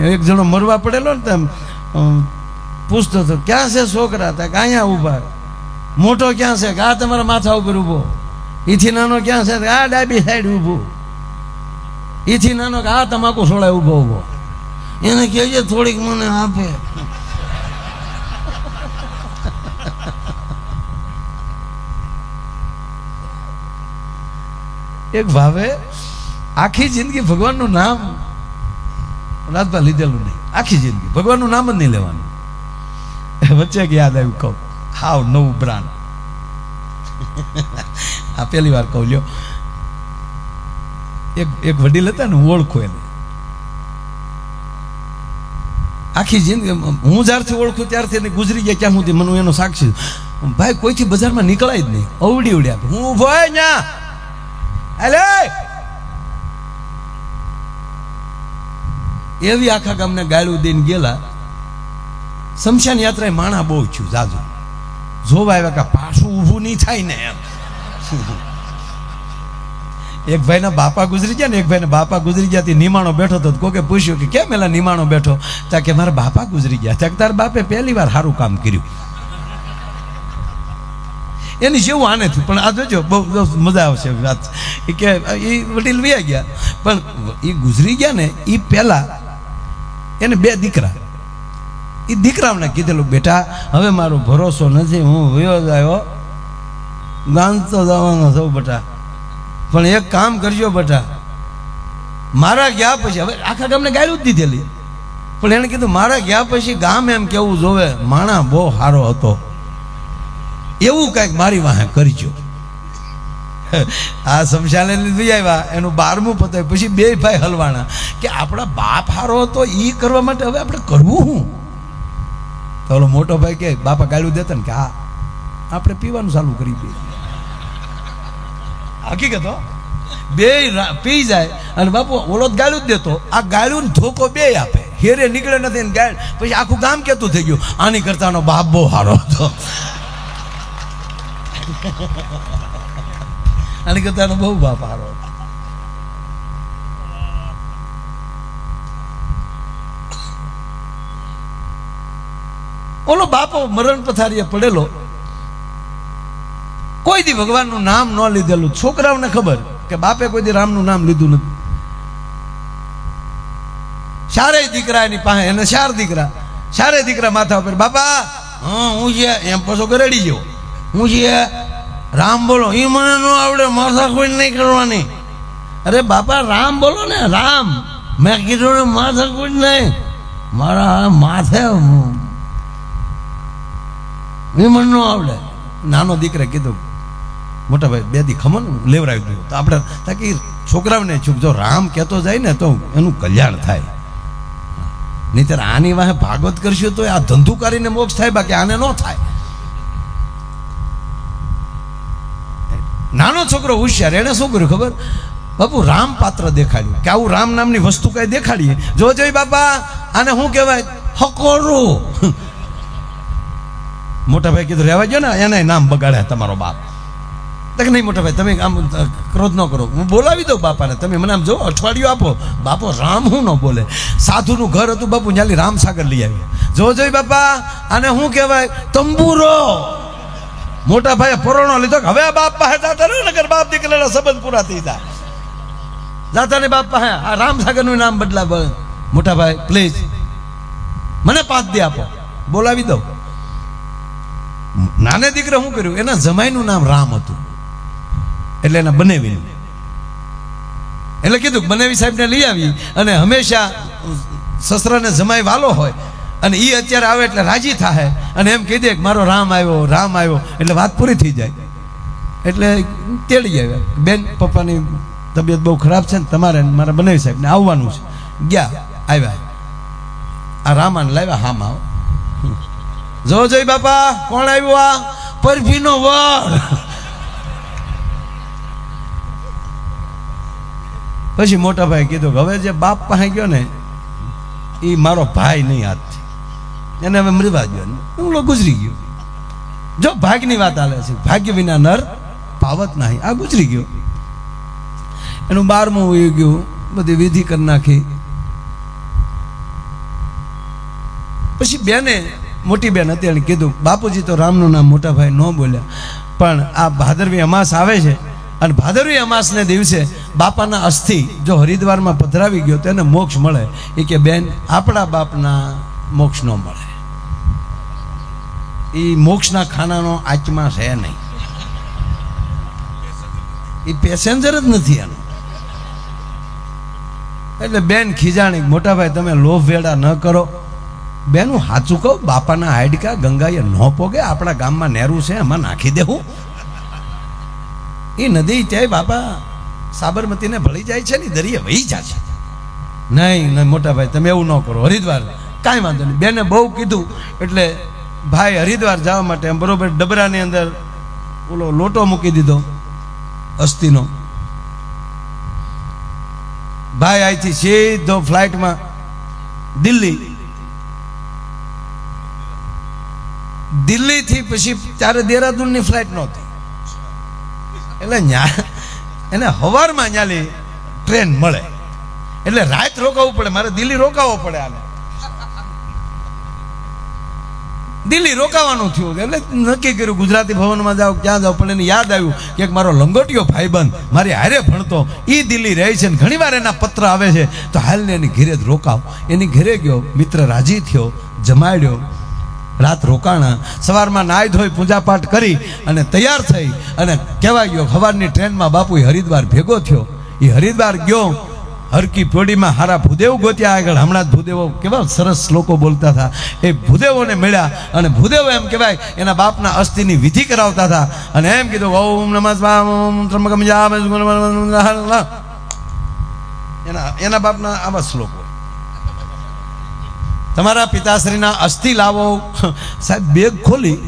એક જણો મરવા પડેલો ને તેમ પૂછતો હતો, ક્યાં છે છોકરા? તા અહીંયા ઊભા મોટો ક્યાં છે? આ તમારા માથા ઉપર ઊભો. ઈથી નાનો ક્યાં છે? આ ડાબી સાઈડ ઊભો. ઈથી નાનો કે, આ તમાકુ સોળાય ઊભો ઊભો. એને કહેજે થોડીક મને આપે. એક ભાવે આખી જિંદગી ભગવાનનું નામ રાજભા લીધેલું નહીં. આખી જિંદગી. ભગવાનનું નામ જ નહીં લેવાનું. વચ્ચે યાદ આવ્યું, કહું. હાવ નવું બ્રાન્ડ. આ પહેલી વાર કહું, લ્યો. એક એક વડીલ હતા ને, હું ઓળખું એને. આખી જિંદગી હું જ્યારથી ઓળખું ત્યારથી એને ગુજરી ગયા, ક્યાં સુધી મને એનો સાક્ષી ભાઈ, કોઈથી બજારમાં નીકળાય જ નહીં. અવડી ઉડ્યા હું ભાઈ ન્યા! અલે એવી આખા ગામને ગાળું દઈને ગયેલા. શમશાન યાત્રાએ માણા બહુ છું જાજુ. જોવા આવ્યા કે પાછું ઊભું નહીં થાય ને એમ. એક ભાઈના બાપા ગુજરી ગયા ને એક ભાઈના બાપા ગુજરી ગયા નિમાણો બેઠો તો કોકે પૂછ્યું કે કેમ એલા નિમાણો બેઠો? ત્યાં કે મારા બાપા ગુજરી ગયા. ત્યાં તારા બાપે પહેલી વાર સારું કામ કર્યું. એની જેવું આને થયું. પણ આ જોજો, બહુ મજા આવશે વાત. કે, એ વડીલ વ્યા ગયા. પણ એ ગુજરી ગયા ને એ પહેલા એને બે દીકરા. એ દીકરાઓને કીધેલું, બેટા, હવે મારો ભરોસો નથી, હું વયો આવ્યો ગામ તો જવાનો સૌ બેટા. પણ એક કામ કરજો, બેટા. મારા ગયા પછી, હવે આખા ગામને ગાયું જ દીધેલી. પણ એને કીધું, મારા ગયા પછી ગામ એમ કેવું જોવે? માણા બહુ સારો હતો. એવું કાંઈક મારી વાહે કરજો. આ શમશાને લીધી આવ્યા, એનું બારમું પતાવ્યું પછી બે ભાઈ હલવાના કે આપણા બાપ હારો હતો એ કરવા માટે હવે આપણે કરવું શું તો ઓલો મોટો ભાઈ કે બાપા ગાળું દેતા ને કે હા, આપણે પીવાનું ચાલુ કરી દઈએ. હકીકત બે પી જાય અને બાપુ ઓલો જ ગાળું જ દેતો. આ ગાળું ને ધોકો બે આપે. હેરે નીકળે નથી ને ગાળ. પછી આખું ગામ કેતું થઈ ગયું. આની કરતાનો બાપ બહુ સારો હતો. આની કરતાનો બહુ બાપ સારો ઓલો બાપો મરણ પથારીએ પડેલો. કોઈ દી ભગવાનનું નામ ન લીધેલું. છોકરાઓને ખબર કે બાપે કોઈ દી રામનું નામ લીધું નથી. ચારેય દીકરા એની પાસે, એને ચાર દીકરા. ચારેય દીકરા માથા ઉપર, બાપા, હું છે, એમ પાછો ગરેડી જેવો હું છે રામ બોલો એ મને ન આવડે, માથા કોઈ નહીં કરવાની. અરે બાપા, રામ બોલો ને, રામ. મેં કીધું ને કોઈ નહીં. મારા માથે વિમન મને ન આવડે. નાનો દીકરે કીધું, મોટા ભાઈ, બે દી ખમણ લેવરાવી દીધું તો આપણે તાકી છોકરાઓને ચૂક જો રામ કહેતો જાય ને, તો એનું કલ્યાણ થાય. નહીતર આની વાહે ભાગવત કરશું તો આ ધંધુ કરીને મોક્ષ થાય, બાકી આને ન થાય. નાનો છોકરો હોશિયાર, એને શું કર્યું ખબર? બાપુ, રામ પાત્ર દેખાડ્યું. કે આવું રામ નામની વસ્તુ કઈ દેખાડીએ? જો જોઈ બાપા, આને શું કહેવાય? હકોરો. મોટા ભાઈ કીધું રહેવા ગયો ને, એને નામ બગાડ્યા તમારો બાપ. તક નહીં મોટા ભાઈ તમે આમ ક્રોધ ન કરો. હું બોલાવી દઉં બાપાને. તમે મને આમ જો, અઠવાડિયું આપો. બાપો રામ હું ન બોલે. સાધુનું ઘર હતું બાપુ, ન્યાલી રામસાગર લઈ આવી જો જોઈ બાપા, આને શું કહેવાય? તંબુરો. મોટા ભાઈએ પરોણો લીધો હવે આ બાપ પાસે જાતા રહ્યો નગર બાપ દીકરાના સંબંધ પૂરા થઈ જાય. જાતા ને બાપ પાસે. આ રામસાગરનું નામ બદલાવ. મોટા ભાઈ પ્લીઝ મને પાંચ દે આપો. બોલાવી દઉં. નાને દીકરે શું કર્યું? એના જમાઈનું નામ રામ હતું. એટલે એના બનેવી એટલે કીધું બનેવી સાહેબને લઈ આવી. અને હંમેશા સસરાને જમાઈ વાલો હોય. અને એ અત્યારે આવે એટલે રાજી થાય અને એમ કહી દે કે મારો રામ આવ્યો રામ આવ્યો. એટલે વાત પૂરી થઈ જાય. એટલે તેડી આવ્યા. બેન, પપ્પાની તબિયત બહુ ખરાબ છે ને, તમારે મારા બનેવી સાહેબને આવવાનું છે. ગયા, આવ્યા. આ રામાને લાવ્યા હામ આવો જો જોઈ બાપા, કોણ આવ્યું આ? પરફીનો વર. પછી મોટા ભાઈ કીધું હવે જે બાપ પાસે ગયો ને એ મારો ભાઈ નહીં હાથથી એને હવે મરવા ગયો ને હું ગુજરી ગયો. જો ભાગની વાત આલે છે. ભાગ્ય વિના નર પાવત નહીં. આ ગુજરી ગયો. એનું બારમું હોય ગયું. બધી વિધિ કરી નાખી. પછી બેને, મોટી બેન હતી એણે કીધું, બાપુજી, તો રામનું નામ મોટા ભાઈ ન બોલ્યા. પણ આ ભાદરવી અમાસ આવે છે અને ભાદરવી અમાસને દિવસે બાપાના અસ્થિ જો હરિદ્વારમાં પધરાવી ગયો તો એને મોક્ષ મળે. એ કે, બેન, આપણા બાપના મોક્ષ ન મળે. એ મોક્ષના ખાનાનો આચમાં છે નહીં. એ પેસેન્જર જ નથી એનો. એટલે બેન ખીજાણી, મોટાભાઈ, તમે લોભ વેડા ન કરો. બેન, હું સાચું કહું, બાપાના હાડકા ગંગાએ ન પોગે, આપણા ગામમાં નેરું છે, એમાં નાખી દેવું. એ નદી ત્યાં બાપા સાબરમતીને ભળી જાય છે ને દરિયે વહી જાય છે. નહીં નહીં, મોટાભાઈ, તમે એવું ન કરો, હરિદ્વાર. કાંઈ વાંધો નહીં. બેને બહુ કીધું, એટલે ભાઈ હરિદ્વાર જવા માટે બરોબર ડબરાની અંદર ઓલો લોટો મૂકી દીધો અસ્થિનો. ભાઈ અહીંથી સીધો ફ્લાઇટમાં દિલ્હી. દિલ્હીથી પછી ત્યારે દેહરાદૂનની ફ્લાઇટ નહોતી. એટલે એને હવારમાં ન્યાલી ટ્રેન મળે. એટલે રાત રોકાવું પડે, મારે દિલ્હી રોકાવો પડે આને. દિલ્હી રોકાવાનું થયું. એટલે નક્કી કર્યું, ગુજરાતી ભવનમાં જાઓ, ક્યાં જાઓ, પણ એને યાદ આવ્યું કે મારો લંગોટિયો ભાઈબંધ મારી હારે ભણતો એ દિલ્હી રહે છે ને ઘણીવાર એના પત્ર આવે છે, તો હાલને એની ઘેરે જ રોકાવ. એની ઘેરે ગયો, મિત્ર રાજી થયો, જમાડ્યો, રાત રોકાણા. સવારમાં નાહી ધોઈ પૂજાપાઠ કરી અને તૈયાર થઈ અને કહેવાય ગયો સવારની ટ્રેનમાં બાપુ હરિદ્વાર ભેગો થયો. એ હરિદ્વાર ગયો હરકી ફોડીમાં હારા ભૂદેવ ગોત્યા આગળ. હમણાં ભૂદેવો કેવા સરસ શ્લોકો બોલતા હતા. એ ભૂદેવોને મળ્યા અને ભૂદેવો એમ કહેવાય, એના બાપના અસ્થિની વિધિ કરાવતા હતા. અને એમ કીધું, ઓમ નમઃ સ્વામ ઓમ એના એના બાપના આવા શ્લોકો. તમારા પિતાશ્રીના અસ્થિ લાવો. સાહેબ, બેગ ખોલી,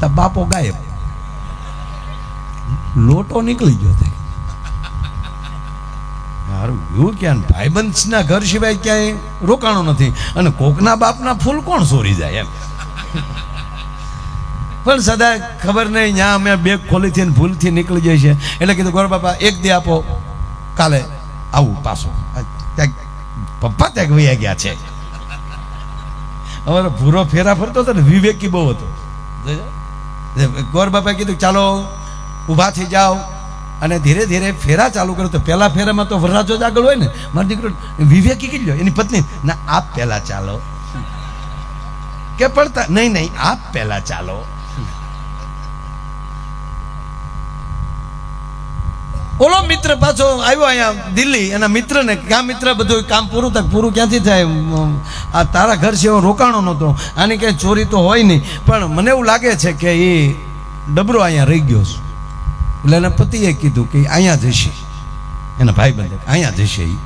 તો બાપો ગાયબ. લોટો નીકળી ગયો એવું ક્યાં? ભાઈબંધના ઘર સિવાય ક્યાંય રોકાણું નથી. અને કોકના બાપના ફૂલ કોણ ચોરી જાય એમ? પણ સદા ખબર નહીં ત્યાં અમે બેગ ખોલીથી ને ભૂલથી નીકળી જાય છે એટલે કીધું, ગોર બાપા, એક દે આપો. કાલે આવું પાછો. પપ્પા ત્યાં વૈયા ગયા છે. અમારો ભૂરો ફેરા ફરતો હતો ને, વિવેકી બહુ હતો. ગોર બાપાએ કીધું, ચાલો, ઊભા થઈ જાઓ. અને ધીરે ધીરે ફેરા ચાલુ કર્યો તો પહેલા ફેરામાં તો વરરાજો જ આગળ હોય ને. મારો દીકરો વિવેકી કીધું, એની પત્ની, ના, આપ પહેલા ચાલો. કે પડતા, નહીં નહીં, આપ પહેલા ચાલો. ઓલો મિત્ર પાછો આવ્યો અહીંયા દિલ્હી, એના મિત્રને, ક્યાં મિત્ર, બધું કામ પૂરું થાય? પૂરું ક્યાંથી થાય? આ તારા ઘર છે, એવો રોકાણો નહોતો. આની ક્યાંય ચોરી તો હોય નહીં. પણ મને એવું લાગે છે કે એ ડબરો અહીંયા રહી ગયો છે. એટલે એના પતિએ કીધું કે અહીંયા જશે. એના ભાઈ બંધ અહીંયા જશે એ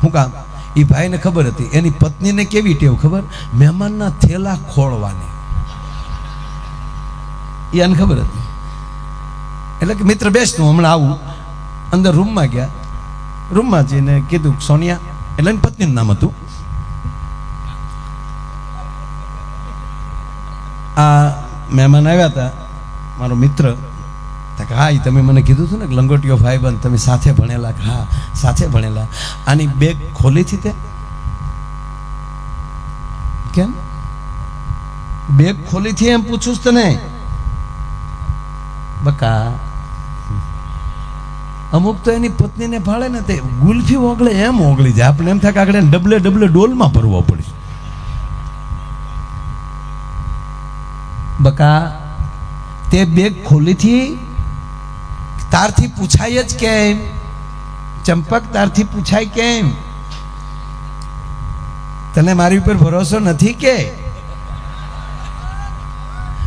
શું કામ? એ ભાઈને ખબર હતી. એની પત્નીને કેવી ટેવ ખબર? મહેમાનના થેલા ખોળવાની. એ આને ખબર હતી. એટલે કે મિત્ર બેસતું, હમણાં આવું. અંદર રૂમમાં ગયા. રૂમમાં જઈને કીધું સોનિયા, એટલે એની પત્નીનું નામ હતું. આ મહેમાન આવ્યા હતા, મારો મિત્ર. તો કે, હા એ તમે મને કીધું હતું ને લંગોટીઓ ભાઈબંધ, તમે સાથે ભણેલા હા, સાથે ભણેલા. આની બેગ ખોલી હતી તે? કેમ? બેગ ખોલી થી એમ પૂછું તને? બકા. અમુક તો એની પત્નીને ભાળે ને તે ગુલ્ફી ઓગળે એમ ઓગળી જાય. આપણે એમ થાય કે આગળ ડબલે ડબલે ડોલમાં ભરવો પડે. બકા, તે બેગ ખોલીથી તારથી પૂછાય જ કેમ? ચંપક તારથી પૂછાય કેમ? તને મારી ઉપર ભરોસો નથી કે?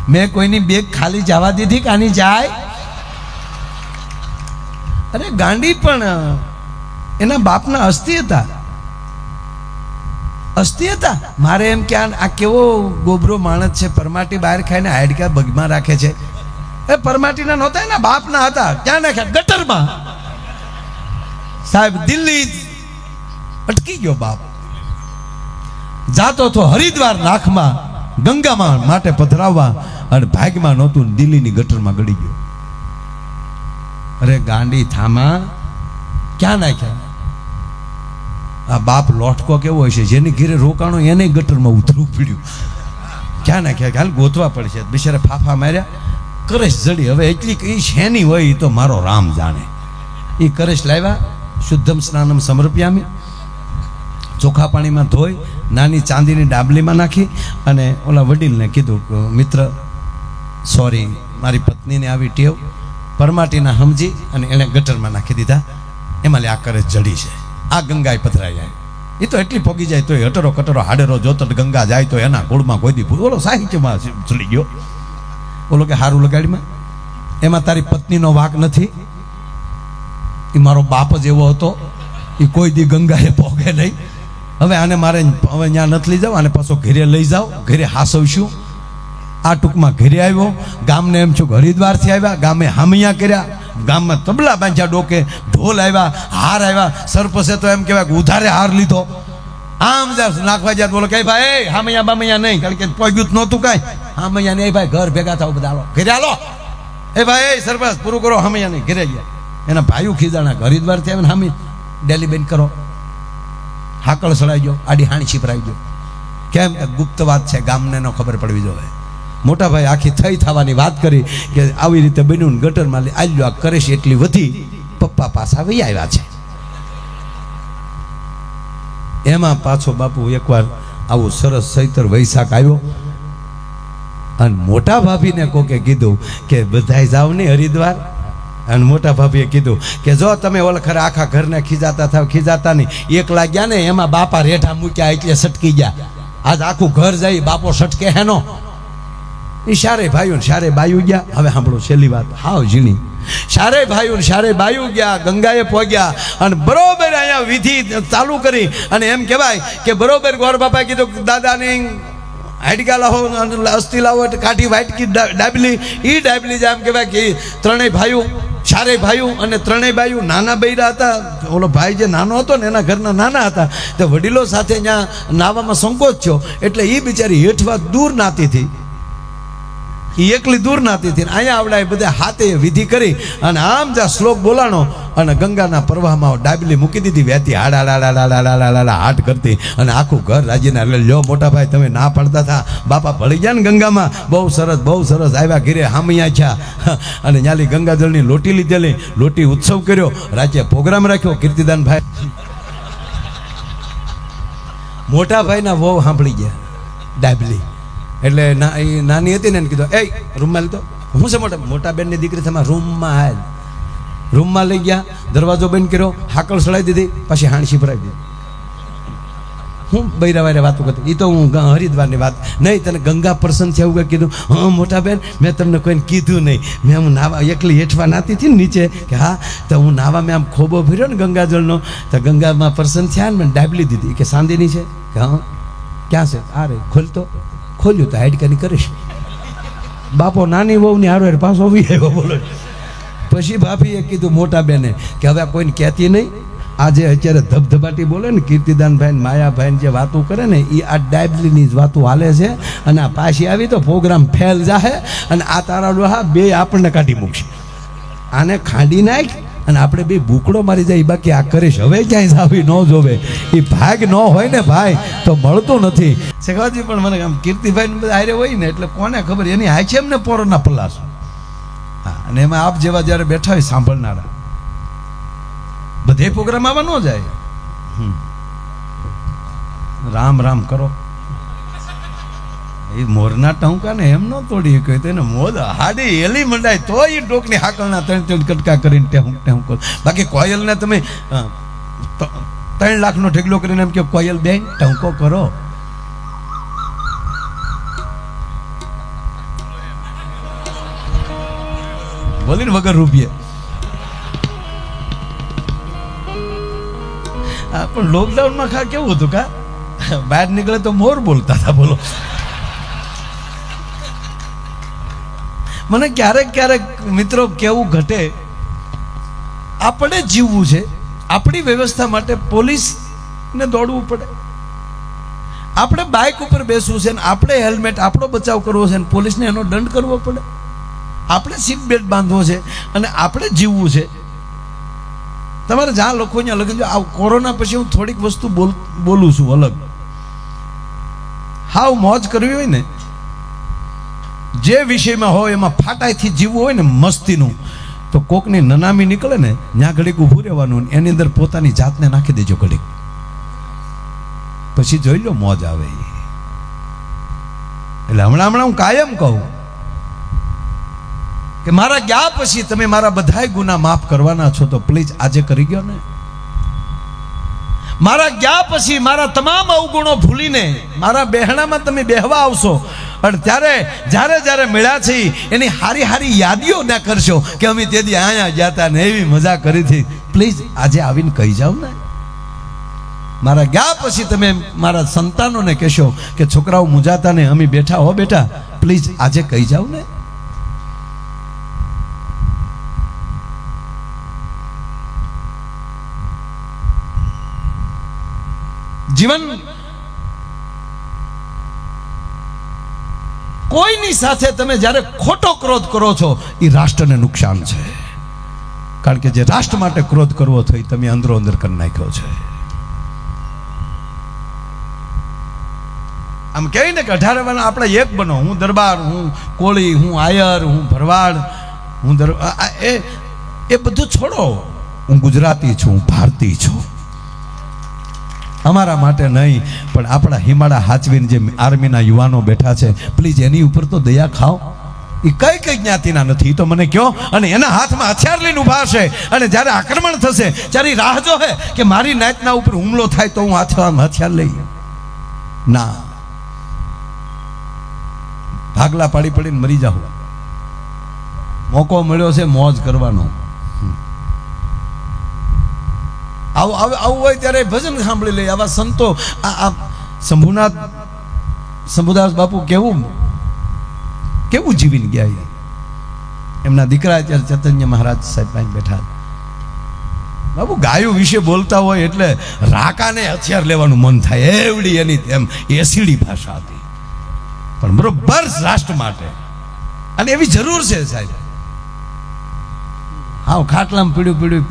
મેં કોઈની બેગ ખાલી જવા દીધી કે આની જાય? અરે ગાંડી પણ એના બાપના અસ્થિ હતા. અસ્થિ હતા? મારે એમ કે આ આ કેવો ગોબરો માણસ છે? પરમાટી બહાર ખાઈને હાડકા બગમાં રાખે છે. એ પરમાટીના નહોતા, એના બાપના હતા. ક્યાં નાખ્યા? ગટરમાં. સાહેબ, દિલ્હી અટકી ગયો બાપ. જાતો તો હરિદ્વાર નાખમાં ગંગામાં માટે પધરાવવા અને ભાગમાં નહોતું, દિલ્હીની ગટરમાં ગળી ગયો. અરે ગાંડી થામા, ક્યાં નાખ્યા? આ બાપ લોટકો કેવો હોય છે, જેની ઘેરે રોકાણો એને ગટરમાં ઉતરવું પડ્યું. ક્યાં નાખ્યા? હાલ ગોતવા પડશે. બિચારા ફાફા માર્યા. કરેશ જડી, હવે એટલી કઈ શેની હોય એ તો મારો રામ જાણે. એ કરેશ લાવ્યા, શુદ્ધમ સ્નાનમ સમર્પ્યામી. ચોખ્ખા પાણીમાં ધોઈ, નાની ચાંદીની ડાબલીમાં નાખી અને ઓલા વડીલને કીધું મિત્ર, સોરી, મારી પત્નીને આવી ટેવ. પરમાટીના સમજી અને એણે ગટરમાં નાખી દીધા. એમાં લે, આ કરેશ જડી છે. આ ગંગાએ પથરાઈ જાય. એ તો એટલી પોગી જાય, તોય હટરો કટરો હાડેરો જોતર ગંગા જાય, તો એના કુળમાં કોઈ દી ઓલો સાહિત્યમાં ચડી ગયો. ઓલો કે હારું લગાડીમાં? એમાં તારી પત્નીનો વાક નથી. એ મારો બાપ જ એવો હતો. એ કોઈ દી ગંગાએ પોગે નહીં. હવે આને મારે હવે ત્યાં નથી લઈ જાવ, આને પાછો ઘરે લઈ જાઓ ઘરે હાસવશું. આ ટૂંકમાં ઘેરે આવ્યો. ગામને એમ છું હરિદ્વારથી આવ્યા, ગામે હામિયા કર્યા. ગામમાં તબલા બાંધ્યા ડોકે, ઢોલ આવ્યા, હાર આવ્યા. સરપસે તો એમ કહેવાય કે ઉધારે હાર લીધો. આમ જ નાખવા જ્યાં બોલો કે ભાઈ હામૈયા બામૈયા નહીં. કારણ કે પગ્યું જ નહોતું કાંઈ. હામૈયા એ ભાઈ ઘર ભેગા થાવ બધા, હાલો. ઘરે હાલો. એ ભાઈ, એ સરપંચ, પૂરું કરો. હામૈયા નહીં ઘરે ગયા. એના ભાઈઓ ખીજાણા હરિદ્વાર હરિદ્વારથી આવીને હામી ડેલી બેન કરો. હાકળ સળાઈ ગયો, આડી હાણી છીપરાઈ ગયો. કેમ ગુપ્ત વાત છે, ગામને ન ખબર પડવી જોઈએ. મોટા ભાઈ આખી થઈ થવાની વાત કરી કે આવી રીતે બન્યું ને ગટરમાં આલ્યો, આ કરે છે એટલી વધી. પપ્પા પાછા વહી આવ્યા છે. એમાં પાછો બાપુ એકવાર આવું સરસ સૈતર વૈશાખ આવ્યો. અને મોટા ભાભીને કોકે કીધું કે બધાય જાવ ને હરિદ્વાર? અને મોટા ભાભીએ કીધું કે જો તમે ઓલખરે આખા ઘરને ખીજાતા થાવ, ખીજાતા નહીં. એકલા ગયા ને એમાં બાપા રેઠા મૂક્યા એટલે સટકી ગયા. આજ આખું ઘર જાય, બાપો સટકે હેનો. એ શારે ભાઈઓ શારે બાયુ ગયા. હવે સાંભળો છેલ્લી વાત. હાવ ઝીણી. શારે ભાઈઓ સારે બાયું ગયા, ગંગાએ પહોંચ્યા અને બરોબર અહીંયા વિધિ ચાલુ કરી. અને એમ કહેવાય કે બરોબર ગોર બાપાએ કીધું દાદાની હાડકા લાવો અસ્થિ લાવો કાઢી, વાટકી ડાબલી. એ ડાબલી જે આમ કહેવાય કે ત્રણેય ભાઈઓ, ચારેય ભાઈઓ અને ત્રણેય ભાઈઓ નાના બૈરા હતા. ઓલો ભાઈ જે નાનો હતો ને, એના ઘરના નાના હતા. તે વડીલો સાથે ત્યાં નાવામાં સંકોચ થયો. એટલે એ બિચારી હેઠવા દૂર નાતી હતી. એ એકલી દૂર નાતી હતી અહીંયા આવડાય બધા હાથે વિધિ કરી અને આમ જ્યાં શ્લોક બોલાણો અને ગંગાના પ્રવાહમાં ડાબલી મૂકી દીધી વ્યાતી હાડા લાડા લાડા લાડા લાડા હાટ કરતી. અને આખું ઘર રાજીના એટલે લ્યો મોટા ભાઈ, તમે ના પાડતા હતા બાપા ભળી ગયા ને ગંગામાં. બહુ સરસ બહુ સરસ આવ્યા ઘીરે હામિયા છા અને ન્યાલી ગંગાજળની લોટી લીધેલી. લોટી ઉત્સવ કર્યો. રાજ્ય પ્રોગ્રામ રાખ્યો. કીર્તિદાન ભાઈ મોટા ભાઈના વહુ સાંભળી ગયા. ડાબલી. એટલે ના એ નાની હતી ને એને કીધું એ રૂમમાં લીધો. હું છે મોટા મોટા બેનની દીકરી તમારા રૂમમાં હાલ. રૂમમાં લઈ ગયા, દરવાજો બંધ કર્યો હાકળ સળાવી દીધી, પછી હાણસી ભરાવી દીધી હું બૈરા વાત કરતી એ તો હું હરિદ્વારની વાત. નહીં, તને ગંગા પ્રસન્ન છે એવું કીધું? હા, મોટા બેન, મેં તમને કોઈને કીધું નહીં. મેં હું નાવા એકલી હેઠવા નાતી હતી ને નીચે, કે હા, તો હું નાવા મેં આમ ખોબો ફર્યો ને ગંગાજળનો, તો ગંગામાં પ્રસન્ન થયા ને મને ડાબલી દીધી. કે સાંદીની છે? કે હા. ક્યાં છે? આ રે, ખોલતો. ખોલ્યું તો હાઈડકાની કરીશ. બાપો, નાની વહુની હારો પાછો આવી આવ્યો, બોલો. પછી ભાભીએ કીધું મોટા બેને કે હવે કોઈને કહેતી નહીં. આજે અત્યારે ધબધબાટી બોલે ને, કીર્તિદાનભાઈ માયાભાઈ જે વાતો કરે ને એ આ ડાયબલીની જ વાતો હાલે છે. અને આ પાછી આવી તો પ્રોગ્રામ ફેલ જાહે અને આ તારા બે આપણને કાઢી મૂકશે. આને ખાંડી નાખ અને આપણે બે બુકડો મારી જાય બાકી આ કરીશ હવે ક્યાંય સાવી ન જોવે. એ ભાગ ન હોય ને ભાઈ, તો મળતું નથી. શેખાજી પણ મને આમ કીર્તિભાઈ બધા હારે હોય ને, એટલે કોને ખબર? એની હાચે એમને પોરોના પલ્લાસ હા, અને એમાં આપ જેવા જ્યારે બેઠા હોય સાંભળનારા. બધે પ્રોગ્રામ આવા ન જાય. રામ રામ કરો. મોરના ટહુકા ને એમ ન તોડી કહે તેને મોદ હાડી એલી મંડાય તો એ હાકલના ત્રણ ત્રણ કટકા કરીને ટેહું ટેહું કરો. બાકી કોયલને તમે ત્રણ લાખનો ઢેગલો કરીને એમ કે કોયલ બે ટહુકો કરો. બોલીને વગર રૂપિયે. પણ લોકડાઉનમાં ખા કેવું હતું કા? બહાર નીકળે તો મોર બોલતા હતા, બોલો. મને ક્યારેક ક્યારેક મિત્રો કેવું ઘટે, આપણે જીવવું છે, આપણી વ્યવસ્થા માટે પોલીસને દોડવું પડે. આપણે બાઇક ઉપર બેસવું છે ને આપણે હેલ્મેટ, આપણો બચાવ કરવો છે ને પોલીસને એનો દંડ કરવો પડે. આપણે સીટ બેલ્ટ બાંધવો છે અને આપણે જીવવું છે. તમારે જ્યાં લખો ત્યાં લખી આ કોરોના પછી હું થોડીક વસ્તુ બોલ, બોલું છું, અલગ. હાવ મોજ કરવી હોય ને જે વિષયમાં હોય એમાં ફાટાઈથી જીવવું હોય ને મસ્તીનું, તો કોકની નનામી નીકળે ને, ત્યાં ઘડીક ઊભું રહેવાનું એની અંદર પોતાની જાતને નાખી દેજો ઘડીક. પછી જોઈ લો મોજ આવે. એટલે હમણાં હમણાં હું કાયમ કહું કે મારા ગયા પછી તમે મારા બધાય ગુના માફ કરવાના છો, તો પ્લીઝ આજે કરી ગયો ને. મારા ગયા પછી મારા તમામ અવગુણો ભૂલીને મારા બહેણામાં તમે બેહવા આવશો અને ત્યારે જ્યારે જ્યારે મળ્યા છે એની હારી હારી યાદીઓ ના કરશો કે અમે તે દી અહીંયા ગયા હતા ને એવી મજા કરી હતી. પ્લીઝ આજે આવીને કહી જાઓ ને. મારા ગયા પછી તમે મારા સંતાનોને કહેશો કે છોકરાઓ મુજાતા ને, અમે બેઠા હો બેટા. પ્લીઝ આજે કહી જાઓ ને. જીવન કોઈની સાથે તમે જ્યારે ખોટો ક્રોધ કરો છો એ રાષ્ટ્રને નુકસાન છે. કારણ કે જે રાષ્ટ્ર માટે ક્રોધ કરવો થઈ તમે અંદરો અંદર કરી નાખ્યો છે. આમ કહેવાય ને કે અઢાર આપણે એક બનો. હું દરબાર, હું કોળી, હું આયર, હું ભરવાડ, હું દર એ એ બધું છોડો. હું ગુજરાતી છું, હું ભારતીય છું. અમારા માટે નહીં, પણ આપણા હિમાળા હાચવીને જે આર્મીના યુવાનો બેઠા છે, પ્લીઝ એની ઉપર તો દયા ખાઓ. એ કઈ કઈ જ્ઞાતિના નથી તો મને કહો અને એના હાથમાં હથિયાર લઈને ઊભા હશે અને જ્યારે આક્રમણ થશે ત્યારે રાહ રાહ જોહે કે મારી નાતના ઉપર હુમલો થાય તો હું હાથમાં હથિયાર લઈ ના. ભાગલા પાડી પડીને મરી જાઉં. મોકો મળ્યો છે મોજ કરવાનો. આવું આવું આવું હોય ત્યારે ભજન સાંભળી લે, આવા સંતો, આ શંભુનાથ, શંભુદાસ બાપુ કેવું કેવું જીવીને ગયા એમના દીકરા અત્યારે ચૈતન્ય મહારાજ સાહેબ પાસે બેઠા બાબુ ગાયો વિશે બોલતા હોય એટલે રાકાને હથિયાર લેવાનું મન થાય. એવડી એની એમ એસીડી ભાષા હતી. પણ બરોબર રાષ્ટ્ર માટે. અને એવી જરૂર છે સાહેબ. હા ખાટલામાં પીડ્યું પીડ્યું